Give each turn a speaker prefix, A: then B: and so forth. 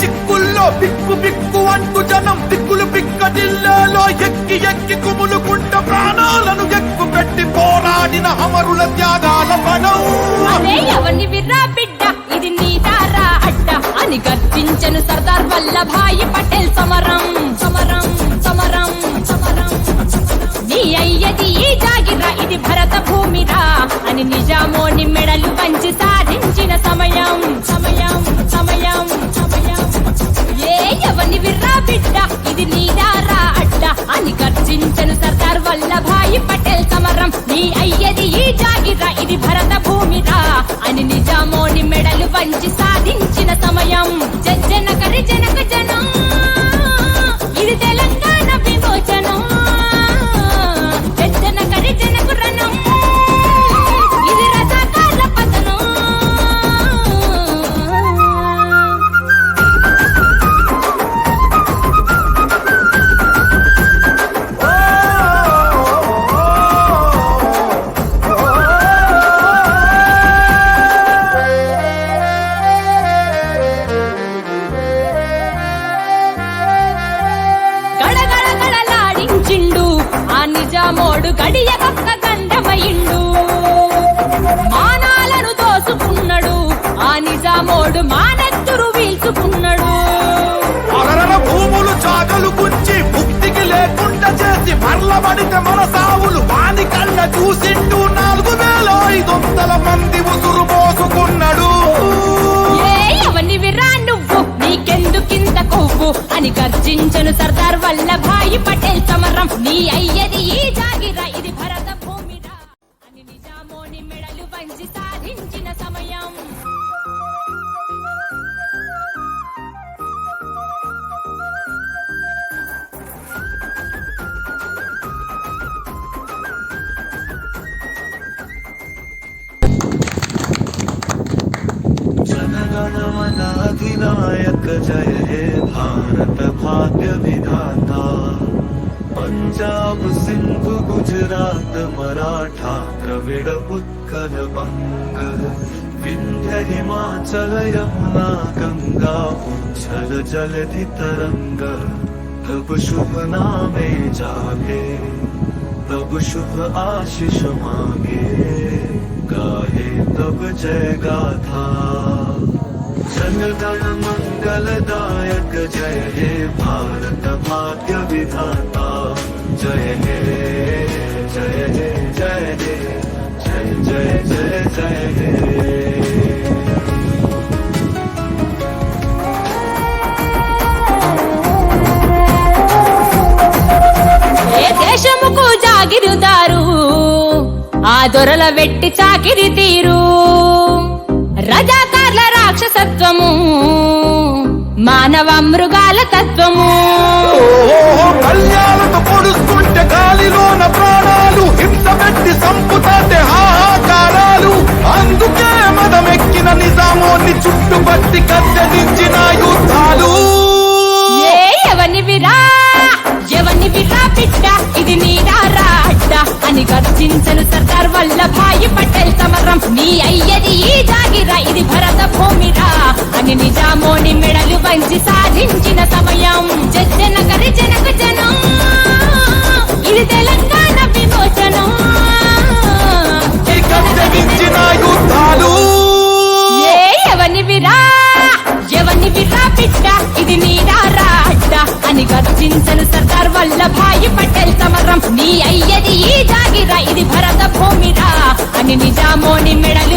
A: చిక్కుల్లో బిక్కు బిక్కు అంటూ జనం దిక్కులు బిక్కడిల్లేలో ఎక్కి ఎక్కి కుములుకుంట ప్రాణాలను ఎక్కు పెట్టి పోరాడిన అమరుల త్యాగాల
B: బలం బిడ్డ ఇది నీ దారా అడ్డ అని గర్జించను సర్దార్ వల్లభాయి సమరం నీ అయ్యది ఈ జాగిరా ఇది భరత భూమిరా. అని నిజామోని మెడలు వంచి సాధించిన సమయం. జనకరి నిజామోడు గండమయిండు మానాలను దోసుకున్నాడు ఆ నిజామోడు
A: మాన
B: నీకెందుకింత అని గర్జించను సర్దార్ వల్లభాయి పటేల్ సమరం. నీ అయ్యది ఈ జాగిరా ఇది భరత
C: जनगणमनाधिनायक जय हे भारत भाग्य विधाता। पंजाब सिंधु गुजरात मराठा द्रविड़ उत्कल बंग। विंध्य हिमाचल यमुना गंगा उच्छल जलधि तरंग तब शुभ नामे जागे तब शुभ आशीष मांगे। गाहे तब जय गाथा। జనగణ మంగళదాయక జయ హే భారత భాగ్య విధాత జయ హే జయ హే జయ హే జయ జయ జయ జయ
B: హే దేశముకు జాగిరుదారు ఆ దొరల వెట్టి చాకిరి తీరు. రజా రాక్షసత్వము మానవ మృగాల తత్వము.
A: ఓ కళ్యాణతో పొడుస్తుంటే గాలిలోన ప్రాణాలు హింస పెట్టి సంపుతాంటే
B: అని నిజామోని మెడలు